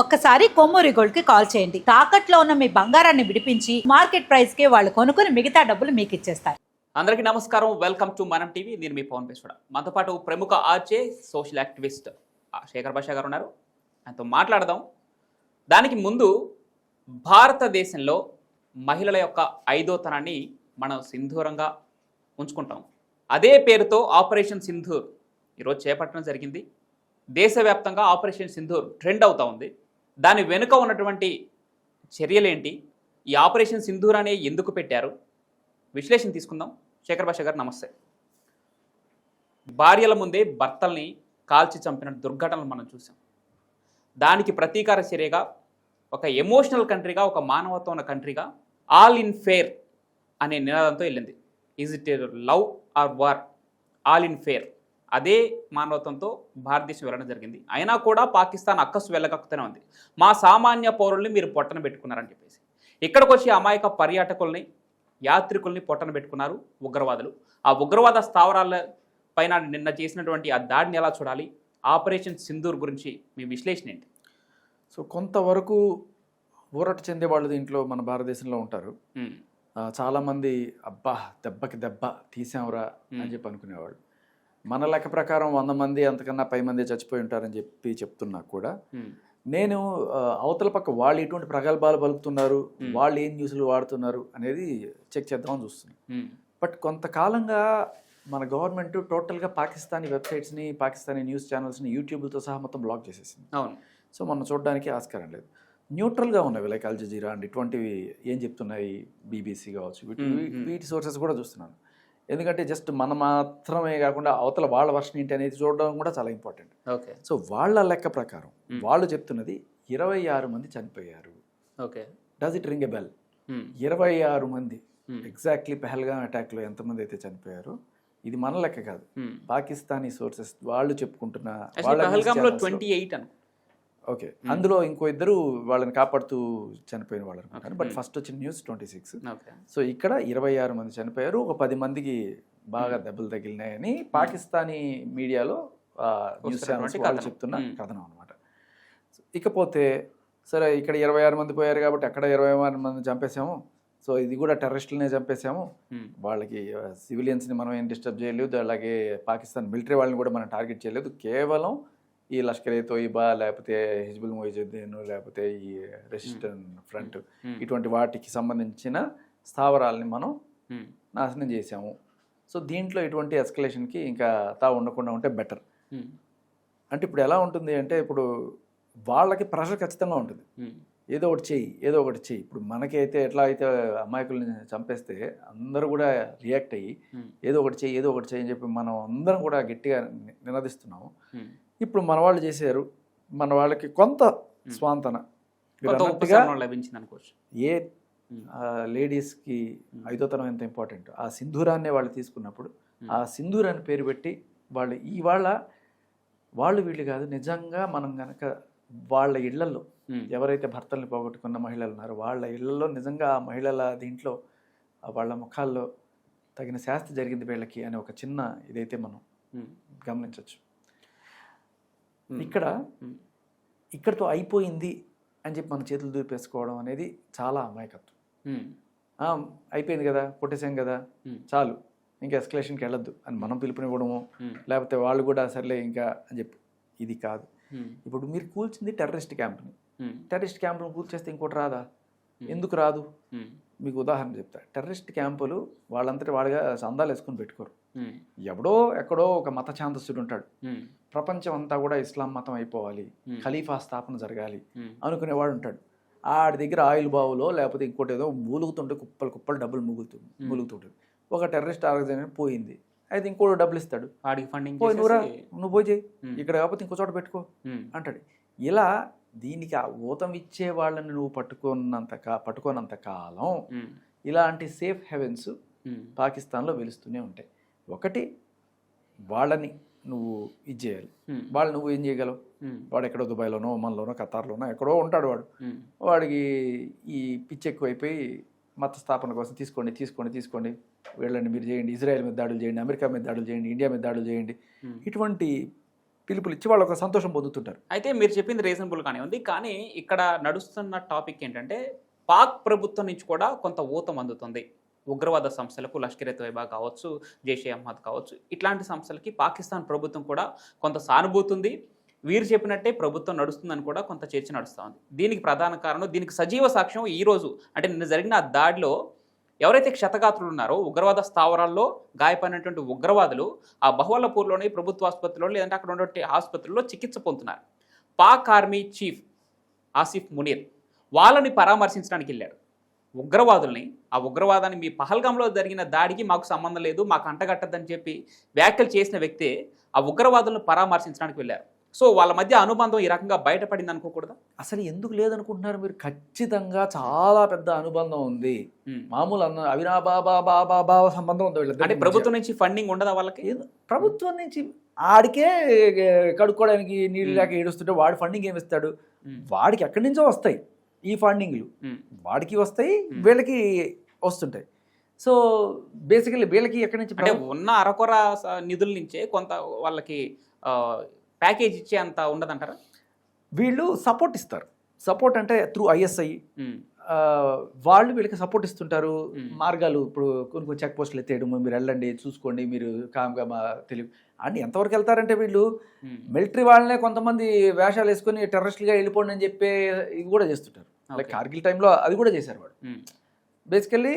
ఒక్కసారి కొమ్మూరి గోల్డ్కి కాల్ చేయండి. తాకట్లో ఉన్న మీ బంగారాన్ని విడిపించి మార్కెట్ ప్రైస్కి వాళ్ళు కొనుక్కుని మిగతా డబ్బులు మీకు ఇచ్చేస్తారు. అందరికీ నమస్కారం. Welcome to Manam TV. నేను మీ పవన్ పేశ్వడ మనతో పాటు ప్రముఖ ఆర్జే సోషల్ యాక్టివిస్ట్ ఆ, శేఖర్ భాషా గారు ఉన్నారు. ఆయనతో మాట్లాడదాం. దానికి ముందు భారతదేశంలో మహిళల యొక్క ఐదోతనాన్ని మనం సింధూరంగా ఉంచుకుంటాం. అదే పేరుతో ఆపరేషన్ సింధూర్ ఈరోజు చేపట్టడం జరిగింది. దేశవ్యాప్తంగా ఆపరేషన్ సింధూర్ ట్రెండ్ అవుతూ ఉంది. దాని వెనుక ఉన్నటువంటి చర్యలేంటి? ఈ ఆపరేషన్ సింధూర్ అనే ఎందుకు పెట్టారు? విశ్లేషణ తీసుకుందాం. శేఖర్ భాష గారు నమస్తే. భార్యల ముందే భర్తల్ని కాల్చి చంపిన దుర్ఘటనలు మనం చూసాం. దానికి ప్రతీకార చర్యగా ఒక ఎమోషనల్ కంట్రీగా ఒక మానవత్వం ఉన్న కంట్రీగా ఆల్ ఇన్ ఫేర్ అనే నినాదంతో వెళ్ళింది. Is it love or war all in fair అదే మానవత్వంతో భారతదేశం వెళ్ళడం జరిగింది. అయినా కూడా పాకిస్తాన్ అక్కసు వెళ్ళగక్కుతూనే ఉంది. మా సామాన్య పౌరుల్ని మీరు పొట్టన పెట్టుకున్నారని చెప్పేసి. ఇక్కడికి వచ్చి అమాయక పర్యాటకుల్ని యాత్రికుల్ని పొట్టన పెట్టుకున్నారు ఉగ్రవాదులు. ఆ ఉగ్రవాద స్థావరాల పైన నిన్న చేసినటువంటి ఆ దాడిని ఎలా చూడాలి? ఆపరేషన్ సింధూర్ గురించి మీ విశ్లేషణ ఏంటి? సో కొంతవరకు ఊరట చెందే వాళ్ళు దీంట్లో మన భారతదేశంలో ఉంటారు. చాలామంది అబ్బా దెబ్బకి దెబ్బ తీసాంరా అని చెప్పి అనుకునేవాళ్ళు. మన లెక్క ప్రకారం వంద మంది అంతకన్నా పై మంది చచ్చిపోయి ఉంటారని చెప్పి చెప్తున్నా కూడా. నేను అవతల పక్క వాళ్ళు ఎటువంటి ప్రగల్భాలు పలుకుతున్నారు. వాళ్ళు ఏం న్యూస్లు వాడుతున్నారు అనేది చెక్ చేద్దామని చూస్తున్నాను బట్ కొంతకాలంగా మన గవర్నమెంట్ టోటల్గా పాకిస్తానీ వెబ్సైట్స్ని పాకిస్తానీ న్యూస్ ఛానల్స్ని యూట్యూబ్తో సహా మొత్తం బ్లాక్ చేసేసింది. అవును. సో మనం చూడడానికి ఆస్కారం లేదు. న్యూట్రల్గా ఉన్నవి లైక్ అల్ జజీరా అండ్ ఇటువంటివి ఏం చెప్తున్నాయి? బీబీసీ కావచ్చు. వీటి. వీటి సోర్సెస్ కూడా చూస్తున్నాను. ఎందుకంటే జస్ట్ మన మాత్రమే కాకుండా అవతల వాళ్ళ వర్షన్ ఏంటి అనేది చూడడం కూడా చాలా ఇంపార్టెంట్. ఓకే. సో వాళ్ళ లెక్క ప్రకారం. వాళ్ళు చెప్తున్నది ఇరవై ఆరు మంది చనిపోయారు. Okay. Does it ring a bell ఇరవై ఆరు మంది ఎగ్జాక్ట్లీ పెహల్గాం అటాక్లో ఎంతమంది అయితే చనిపోయారో ఇది మన లెక్క కాదు. పాకిస్తానీ సోర్సెస్ వాళ్ళు చెప్పుకుంటున్న వాళ్ళ ఓకే. అందులో ఇంకో ఇద్దరు వాళ్ళని కాపాడుతూ చనిపోయిన వాళ్ళు అనుకుంటాను బట్. ఫస్ట్ వచ్చిన న్యూస్ ట్వంటీ సిక్స్. సో ఇక్కడ ఇరవై ఆరు మంది చనిపోయారు. ఒక పది మందికి బాగా దెబ్బలు తగిలినాయని పాకిస్తానీ మీడియాలో న్యూస్ ఛానల్స్ వాళ్ళు. చెప్తున్న. కథనం అనమాట ఇకపోతే సరే ఇక్కడ ఇరవై ఆరు మంది పోయారు కాబట్టి అక్కడ ఇరవై ఆరు మంది చంపేసాము సో ఇది కూడా టెర్రరిస్టులనే చంపేసాము ఉమ్, వాళ్ళకి సివిలియన్స్ని మనం ఏం డిస్టర్బ్ చేయలేదు. అలాగే పాకిస్తాన్ మిలిటరీ వాళ్ళని కూడా మనం టార్గెట్ చేయలేదు. కేవలం ఈ లష్కర్ ఏ తోయిబా లేకపోతే హిజ్బుల్ మొయిజుద్దీన్ లేకపోతే ఈ రెసిస్టెంట్ ఫ్రంట్ ఇటువంటి వాటికి సంబంధించిన స్థావరాలని మనం నాశనం చేసాము సో దీంట్లో ఇటువంటి ఎస్కలేషన్కి ఇంకా తా ఉండకుండా ఉంటే బెటర్. అంటే ఇప్పుడు ఎలా ఉంటుంది అంటే ఇప్పుడు వాళ్ళకి ప్రెషర్ ఖచ్చితంగా ఉంటుంది. ఏదో ఒకటి చెయ్యి ఏదో ఒకటి చెయ్యి. ఇప్పుడు మనకైతే ఎట్లా అయితే అమాయకుల్ని చంపేస్తే అందరూ కూడా రియాక్ట్ అయ్యి ఏదో ఒకటి చెయ్యి ఏదో ఒకటి చెయ్యి అని చెప్పి మనం అందరం కూడా గట్టిగా నినదిస్తున్నాము. ఇప్పుడు మన వాళ్ళు చేశారు మన వాళ్ళకి కొంత స్వాంతన. ఏ లేడీస్కి ఐదోతనం ఎంత ఇంపార్టెంట్? ఆ సింధూరాన్ని వాళ్ళు తీసుకున్నప్పుడు. ఆ సింధూర్ అని పేరు పెట్టి వాళ్ళు ఇవాళ వాళ్ళు వీళ్ళు కాదు నిజంగా మనం గనక వాళ్ళ ఇళ్ళలో ఎవరైతే భర్తల్ని పోగొట్టుకున్న మహిళలు ఉన్నారో వాళ్ళ ఇళ్ళలో నిజంగా ఆ మహిళల దీంట్లో వాళ్ళ ముఖాల్లో తగిన శాస్తి జరిగింది వీళ్ళకి అనే ఒక చిన్న ఇదైతే మనం గమనించవచ్చు ఇక్కడ ఉమ్, ఇక్కడితో అయిపోయింది అని చెప్పి మన చేతులు దూపేసుకోవడం అనేది చాలా అమాయకత్వం. ఆ, అయిపోయింది కదా కొట్టేసాం కదా చాలు. ఇంకా ఎస్కలేషన్కి వెళ్ళొద్దు. అని మనం పిలుపునివ్వడము లేకపోతే వాళ్ళు కూడా సర్లే ఇంకా అని చెప్పి. ఇది కాదు. ఇప్పుడు మీరు కూల్చింది టెర్రరిస్ట్ క్యాంప్ని. టెర్రరిస్ట్ క్యాంపును కూల్చేస్తే ఇంకోటి రాదా? Hmm. ఎందుకు రాదు? మీకు ఉదాహరణ చెప్తా. టెర్రరిస్ట్ క్యాంపులు వాళ్ళంతటి వాళ్ళగా సందాలు వేసుకొని పెట్టుకోరు. ఎవడో ఎక్కడో ఒక మత ఛాందస్తుడు ఉంటాడు. ప్రపంచం అంతా కూడా ఇస్లాం మతం అయిపోవాలి. ఖలీఫా స్థాపన జరగాలి అనుకునేవాడు ఉంటాడు. ఆడి దగ్గర ఆయిల్ బావులో లేకపోతే ఇంకోటి ఏదో మూలుగుతుంటే కుప్పలు కుప్పలు డబ్బులు ముగులుతుంది Hmm. మూలుగుతుంటుంది ఒక టెర్రరిస్ట్ ఆర్గనైజేషన్ పోయింది. అయితే ఇంకోటి డబ్బులు ఇస్తాడు. వాడికి ఫండింగ్ పోయి నువ్వురా చేసేసి, నువ్వు పోయి చేయి. ఇక్కడ కాకపోతే ఇంకో చోట పెట్టుకో అంటాడు. ఇలా దీనికి ఆ ఊతం ఇచ్చే వాళ్ళని నువ్వు పట్టుకున్నంత కా పట్టుకోనంత కాలం ఇలాంటి సేఫ్ హెవెన్స్ పాకిస్తాన్లో వెలుస్తూనే ఉంటాయి. ఒకటి వాళ్ళని నువ్వు ఇది చేయాలి. వాళ్ళు నువ్వు ఏం చేయగలవు? వాడు ఎక్కడో దుబాయ్లోనో ఒమన్లోనో ఖతార్లోనో ఎక్కడో ఉంటాడు వాడు. వాడికి ఈ పిచ్చి ఎక్కువైపోయి మత స్థాపన కోసం తీసుకోండి తీసుకోండి తీసుకోండి. వీళ్ళని మీరు చేయండి ఇజ్రాయెల్ మీద దాడులు చేయండి అమెరికా మీద దాడులు చేయండి ఇండియా మీద దాడులు చేయండి. ఇటువంటి పిలుపులు ఇచ్చి వాళ్ళు ఒక సంతోషం పొందుతుంటారు. అయితే మీరు చెప్పింది రీజనబుల్ గానే ఉంది. కానీ ఇక్కడ నడుస్తున్న టాపిక్ ఏంటంటే పాక్ ప్రభుత్వం నుంచి కూడా కొంత ఊతం అందుతుంది. ఉగ్రవాద సంస్థలకు లష్కర్ ఎ తోయబా కావచ్చు జైషే అహ్మద్ కావచ్చు ఇట్లాంటి సంస్థలకి పాకిస్తాన్ ప్రభుత్వం కూడా కొంత సానుభూతి ఉంది వీరు చెప్పినట్టే ప్రభుత్వం నడుస్తుందని కూడా కొంత చర్చ నడుస్తూ ఉంది. దీనికి ప్రధాన కారణం దీనికి సజీవ సాక్ష్యం ఈరోజు అంటే నిన్న జరిగిన ఆ దాడిలో ఎవరైతే క్షతగాత్రులు ఉన్నారో ఉగ్రవాద స్థావరాల్లో గాయపడినటువంటి ఉగ్రవాదులు ఆ బహువల్లపూర్లోని ప్రభుత్వ ఆసుపత్రిలో లేదంటే అక్కడ ఉన్నటువంటి ఆసుపత్రుల్లో చికిత్స పొందుతున్నారు. పాక్ ఆర్మీ చీఫ్ ఆసిఫ్ మునీర్ వాళ్ళని పరామర్శించడానికి వెళ్ళాడు ఉగ్రవాదుల్ని ఆ ఉగ్రవాదాన్ని మీ పహల్గాంలో జరిగిన దాడికి మాకు సంబంధం లేదు మాకు అంటగట్టద్దని చెప్పి వ్యాఖ్యలు చేసిన వ్యక్తే ఆ ఉగ్రవాదులను పరామర్శించడానికి వెళ్ళారు సో వాళ్ళ మధ్య అనుబంధం ఈ రకంగా బయటపడింది అనుకోకూడదా అసలు ఎందుకు లేదనుకుంటున్నారు మీరు ఖచ్చితంగా చాలా పెద్ద అనుబంధం ఉంది. మామూలు అన్న అవినాబాబా బాబా బాబా సంబంధం ఉంది అంటే. ప్రభుత్వం నుంచి ఫండింగ్ ఉండదా వాళ్ళకి ప్రభుత్వం నుంచి ఆడికే కడుక్కోవడానికి నీళ్ళు లేక ఏడుస్తుంటే వాడు ఫండింగ్ ఏమి ఇస్తాడు ఉమ్. వాడికి ఎక్కడి నుంచో వస్తాయి ఈ ఫండింగ్లు. వాడికి వస్తాయి. వీళ్ళకి వస్తుంటాయి సో బేసికల్లీ వీళ్ళకి ఎక్కడి నుంచి అంటే ఉన్న అరకొర నిధుల నుంచే కొంత వాళ్ళకి ప్యాకేజ్ ఇచ్చే అంత ఉండదంటారా వీళ్ళు సపోర్ట్ ఇస్తారు సపోర్ట్ అంటే త్రూ ఐఎస్ఐ. వాళ్ళు వీళ్ళకి సపోర్ట్ ఇస్తుంటారు. మార్గాలు ఇప్పుడు కొన్ని కొన్ని చెక్ పోస్టులు ఎత్తేయడం మీరు వెళ్ళండి చూసుకోండి మీరు కామ్గా మా తెలివి అని ఎంతవరకు వెళ్తారంటే వీళ్ళు. మిలిటరీ వాళ్ళనే కొంతమంది వేషాలు వేసుకొని టెర్రరిస్ట్గా వెళ్ళిపోండి అని చెప్పే ఇది కూడా చేస్తుంటారు. లైక్. కార్గిల్ టైంలో అది కూడా చేశారు వాడు. బేసికల్లీ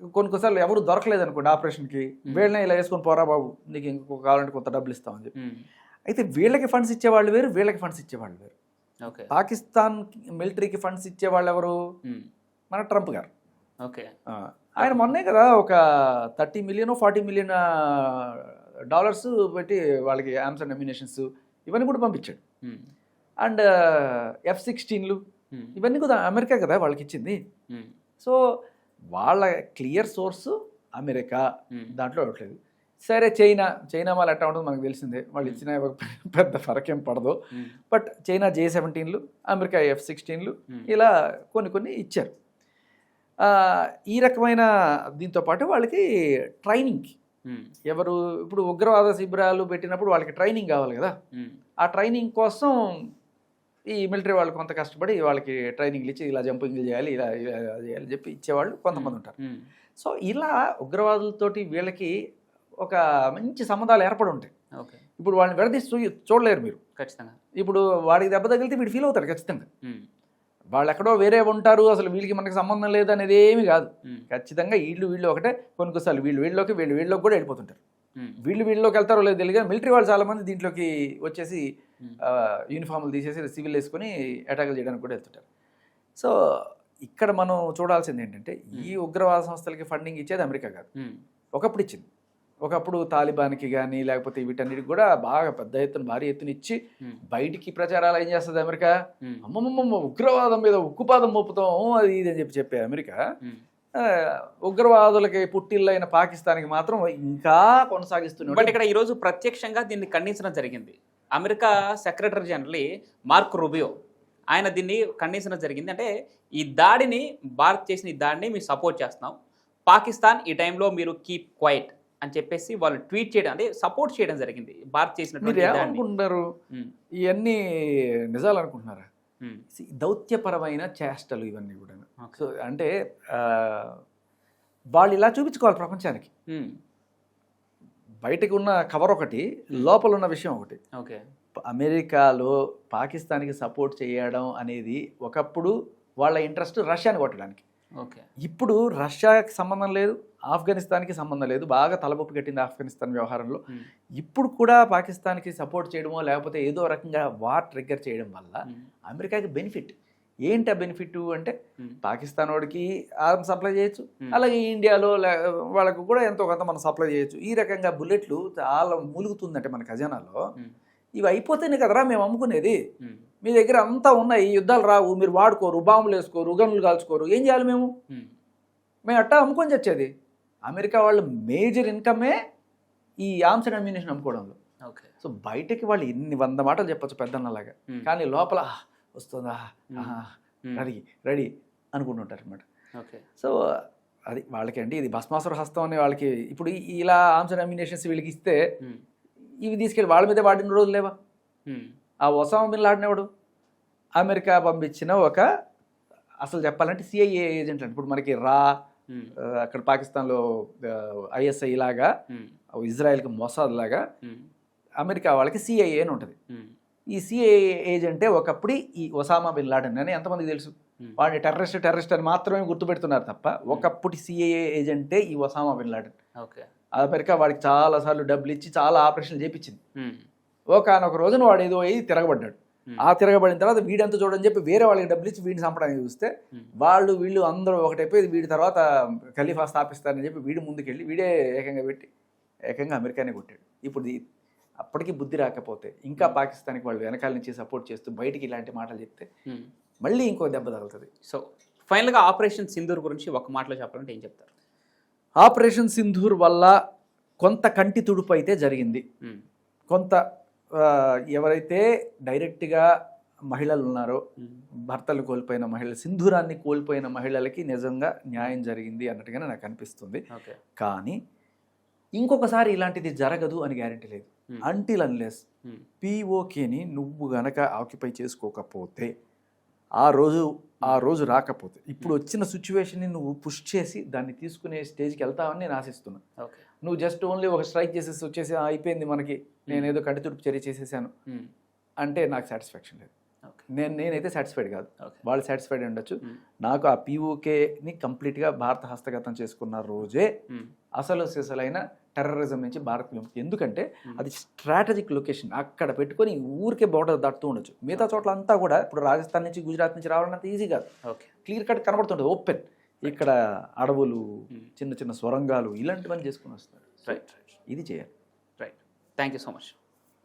కొన్ని కొన్నిసార్లు ఎవరు దొరకలేదు అనుకోండి ఆపరేషన్కి. వీళ్ళనే ఇలా వేసుకొని పోరా బాబు నీకు ఇంకొక కావాలంటే కొంత డబ్బులు ఇస్తామని చెప్పి. అయితే వీళ్ళకి ఫండ్స్ ఇచ్చేవాళ్ళు వేరు వీళ్ళకి ఫండ్స్ ఇచ్చేవాళ్ళు వేరు. ఓకే. పాకిస్తాన్ మిలిటరీకి ఫండ్స్ ఇచ్చేవాళ్ళు ఎవరు. మన ట్రంప్ గారు. ఓకే. ఆయన మొన్నే కదా ఒక thirty million forty million dollars పెట్టి వాళ్ళకి ఆమ్సన్ నామినేషన్స్ ఇవన్నీ కూడా పంపించాడు. అండ్ ఎఫ్ సిక్స్టీన్లు. ఇవన్నీ కూడా అమెరికా కదా వాళ్ళకి ఇచ్చింది. సో వాళ్ళ క్లియర్ సోర్స్ అమెరికా. దాంట్లో ఇవ్వట్లేదు సరే చైనా చైనా వాళ్ళు ఎట్లా ఉంటుందో మనకు తెలిసిందే వాళ్ళు ఇచ్చిన పెద్ద ఫరకేం పడదు. బట్ చైనా జే సెవెంటీన్లు అమెరికా ఎఫ్ సిక్స్టీన్లు. ఇలా కొన్ని కొన్ని ఇచ్చారు ఆ, ఈ రకమైన దీంతో పాటు వాళ్ళకి ట్రైనింగ్. ఎవరు ఇప్పుడు ఉగ్రవాద శిబిరాలు పెట్టినప్పుడు వాళ్ళకి ట్రైనింగ్ కావాలి కదా. ఆ ట్రైనింగ్ కోసం ఈ మిలిటరీ వాళ్ళు కొంత కష్టపడి వాళ్ళకి ట్రైనింగ్లు ఇచ్చి ఇలా జంపింగ్లు చేయాలి ఇలా ఇలా చేయాలి చెప్పి ఇచ్చేవాళ్ళు కొంతమంది ఉంటారు. సో ఇలా ఉగ్రవాదులతోటి వీళ్ళకి ఒక మంచి సంబంధాలు ఏర్పడి ఉంటాయి. ఓకే. ఇప్పుడు వాళ్ళని విడదీసి చూడలేరు మీరు. ఖచ్చితంగా. ఇప్పుడు వాడికి దెబ్బ తగిలితే వీడు ఫీల్ అవుతాడు ఖచ్చితంగా. వాళ్ళు ఎక్కడో వేరే ఉంటారు అసలు వీళ్ళకి మనకి సంబంధం లేదు అనేది ఏమి కాదు. ఖచ్చితంగా వీళ్ళు వీళ్ళు ఒకటే కొన్ని కొన్నిసార్లు వీళ్ళు వీళ్ళలోకి వీళ్ళు వీళ్ళలోకి కూడా వెళ్ళిపోతుంటారు. వీళ్ళు వీళ్ళలోకి వెళ్తారో లేదు తెలియదు మిలిటరీ వాళ్ళు చాలా మంది దీంట్లోకి వచ్చేసి యూనిఫామ్లు తీసేసి సివిల్ వేసుకొని అటాకులు చేయడానికి కూడా వెళ్తుంటారు. సో ఇక్కడ మనం చూడాల్సింది ఏంటంటే ఈ ఉగ్రవాద సంస్థలకి ఫండింగ్ ఇచ్చేది అమెరికా కాదు. ఒకప్పుడు ఇచ్చింది. ఒకప్పుడు తాలిబాన్కి కానీ లేకపోతే వీటన్నిటికి కూడా బాగా పెద్ద ఎత్తున భారీ ఎత్తున ఇచ్చి. బయటికి ప్రచారాలు ఏం చేస్తుంది అమెరికా. అమ్మమ్మమ్మ ఉగ్రవాదం మీద ఉక్కుపాదం మోపుతాం అది ఇది అని చెప్పి చెప్పే అమెరికా. ఉగ్రవాదులకి పుట్టిల్లైన పాకిస్తాన్కి మాత్రం ఇంకా బట్ కొనసాగిస్తున్నాడు ఇక్కడ ఈరోజు ప్రత్యక్షంగా దీన్ని ఖండించడం జరిగింది. America secretary general Marco Rubio. ఆయన దీన్ని ఖండించడం జరిగింది. అంటే ఈ దాడిని భారత్ చేసిన ఈ దాడిని మేము సపోర్ట్ చేస్తున్నాం. పాకిస్తాన్ ఈ టైంలో మీరు కీప్ క్వైట్. అని చెప్పేసి వాళ్ళు ట్వీట్ చేయడం అంటే సపోర్ట్ చేయడం జరిగింది. భారత్ చేసినటువంటి ఏమనుకుంటున్నారు? ఉమ్, ఇవన్నీ నిజాలు అనుకుంటున్నారా దౌత్యపరమైన చేష్టలు ఇవన్నీ కూడా. సో అంటే వాళ్ళు ఇలా చూపించుకోవాలి ప్రపంచానికి. బయటకు ఉన్న కవర్ ఒకటి లోపల ఉన్న విషయం ఒకటి. ఓకే. అమెరికాలో పాకిస్తాన్కి సపోర్ట్ చేయడం అనేది ఒకప్పుడు వాళ్ళ ఇంట్రెస్ట్ రష్యాని కొట్టడానికి. ఇప్పుడు రష్యాకి సంబంధం లేదు ఆఫ్ఘనిస్తాన్కి సంబంధం లేదు బాగా తలబొప్పి కట్టింది ఆఫ్ఘనిస్తాన్ వ్యవహారంలో. ఇప్పుడు కూడా పాకిస్తాన్కి సపోర్ట్ చేయడమో లేకపోతే ఏదో రకంగా వార్ ట్రిగ్గర్ చేయడం వల్ల అమెరికాకి బెనిఫిట్. ఏంటి ఆ బెనిఫిట్ అంటే పాకిస్తాన్ వాడికి ఆర్మ్ సప్లై చేయొచ్చు. అలాగే ఇండియాలో వాళ్ళకు కూడా ఎంతో కొంత మనం సప్లై చేయొచ్చు. ఈ రకంగా బుల్లెట్లు చాలా మూలుగుతుందంటే మన ఖజానాలో. ఇవి అయిపోతేనే కదరా మేము అమ్ముకునేది? మీ దగ్గర అంతా ఉన్నాయి ఈ యుద్ధాలు రావు మీరు వాడుకోరు బాంబులు వేసుకోరు గన్నులు కాల్చుకోరు. ఏం చేయాలి మేము? మేము అట్టా అమ్ముకొని చచ్చేది. అమెరికా వాళ్ళు మేజర్ ఇన్కమే ఈ ఆర్మ్స్ అండ్ అమ్యూనిషన్ అమ్ముకోవడంలో. ఓకే. సో బయటకి వాళ్ళు ఎన్ని వంద మాటలు చెప్పొచ్చు పెద్దన్నలాగా. కానీ లోపల "ఆ, వస్తుందా? రెడీ రెడీ అనుకుంటుంటారు అనమాట ఓకే. సో అది వాళ్ళకి అండి ఇది భస్మాసుర హస్తం అనే వాళ్ళకి ఇప్పుడు ఇలా ఆర్మ్స్ అండ్ అమ్యూనేషన్స్ వీళ్ళకి ఇస్తే ఇవి తీసుకెళ్ళి వాళ్ళ మీదే వాడిన రోజులు లేవా? ఆ ఒసామా బిన్ లాడెన్ ఎవడు? అమెరికా పంపించిన ఒక అసలు చెప్పాలంటే సిఐఏ ఏజెంట్ అంటే ఇప్పుడు మనకి రా అక్కడ పాకిస్తాన్లో ఐఎస్ఐ లాగా ఇజ్రాయెల్కి మొసాద్ లాగా అమెరికా వాళ్ళకి సిఐఏ అని ఉంటుంది. ఈ సిఐఏ ఏజెంటే ఒకప్పుడు ఈ ఒసామా బిన్ లాడెన్ అని ఎంతమందికి తెలుసు. వాడిని టెర్రరిస్ట్ టెర్రరిస్ట్ అని మాత్రమే గుర్తుపెడుతున్నారు తప్ప ఒకప్పుడు సిఐఏ ఏజెంటే ఈ Osama bin Laden. Okay. America వాడికి చాలా సార్లు డబ్బులు ఇచ్చి చాలా ఆపరేషన్లు చేపించింది. ఒకనొక రోజున వాడు ఏదో అయ్యి తిరగబడ్డాడు. ఆ తిరగబడిన తర్వాత వీడంత చూడని చెప్పి వేరే వాళ్ళకి డబ్బులు ఇచ్చి వీడిని చంపడానికి చూస్తే. వాళ్ళు వీళ్ళు అందరూ ఒకటైపోయి వీడి తర్వాత ఖలీఫా స్థాపిస్తారని చెప్పి వీడి ముందుకెళ్ళి వీడే ఏకంగా పెట్టి ఏకంగా అమెరికానే కొట్టాడు. ఇప్పుడు అప్పటికి బుద్ధి రాకపోతే ఇంకా పాకిస్తాన్కి వాళ్ళు వెనకాల నుంచి సపోర్ట్ చేస్తూ బయటికి ఇలాంటి మాటలు చెప్తే. మళ్ళీ ఇంకో దెబ్బ తగులుతుంది. సో ఫైనల్గా ఆపరేషన్ సింధూర్ గురించి ఒక మాటలో చెప్పాలంటే ఏం చెప్తారు? ఆపరేషన్ సింధూర్ వల్ల కొంత కంటి తుడుపు అయితే జరిగింది. కొంత ఎవరైతే డైరెక్ట్గా మహిళలు ఉన్నారో భర్తలు కోల్పోయిన మహిళలు సింధూరాన్ని కోల్పోయిన మహిళలకి నిజంగా న్యాయం జరిగింది అన్నట్టుగానే నాకు అనిపిస్తుంది. కానీ ఇంకొకసారి ఇలాంటిది జరగదు అని గ్యారంటీ లేదు. అంటిల్ అన్లెస్ పీఓకేని నువ్వు గనక ఆక్యుపై చేసుకోకపోతే ఆ రోజు ఆ రోజు రాకపోతే ఇప్పుడు వచ్చిన సిచ్యువేషన్ని నువ్వు పుష్ చేసి దాన్ని తీసుకునే స్టేజ్కి వెళ్తావని నేను ఆశిస్తున్నాను నువ్వు జస్ట్ ఓన్లీ ఒక స్ట్రైక్ చేసేసి వచ్చేసి "ఆ, అయిపోయింది మనకి. నేను ఏదో కంటి తుడుపు చర్య చేసేసాను. ఉమ్, అంటే నాకు సాటిస్ఫాక్షన్ లేదు. నేను నేనైతే సాటిస్ఫైడ్ కాదు. వాళ్ళు సాటిస్ఫైడ్ ఉండొచ్చు. ఉమ్, నాకు ఆ పీఓకేని కంప్లీట్గా భారత హస్తగతం చేసుకున్న రోజే ఉమ్, అసలు సిసలైన టెర్రరిజం నుంచి భారత్ విముక్తి ఎందుకంటే Hmm. అది స్ట్రాటజిక్ లొకేషన్ అక్కడ పెట్టుకొని ఊరికే బోర్డర్ దాటుతూ ఉండొచ్చు. మిగతా చోట్ల అంతా కూడా ఇప్పుడు రాజస్థాన్ నుంచి గుజరాత్ నుంచి రావాలంటే ఈజీ కాదు. క్లియర్ కట్ కనబడుతుంటుంది ఓపెన్ ఇక్కడ అడవులు Hmm. చిన్న చిన్న సొరంగాలు ఇలాంటివన్నీ చేసుకుని వస్తారు. రైట్ ఇది చేయాలి. Right thank you so much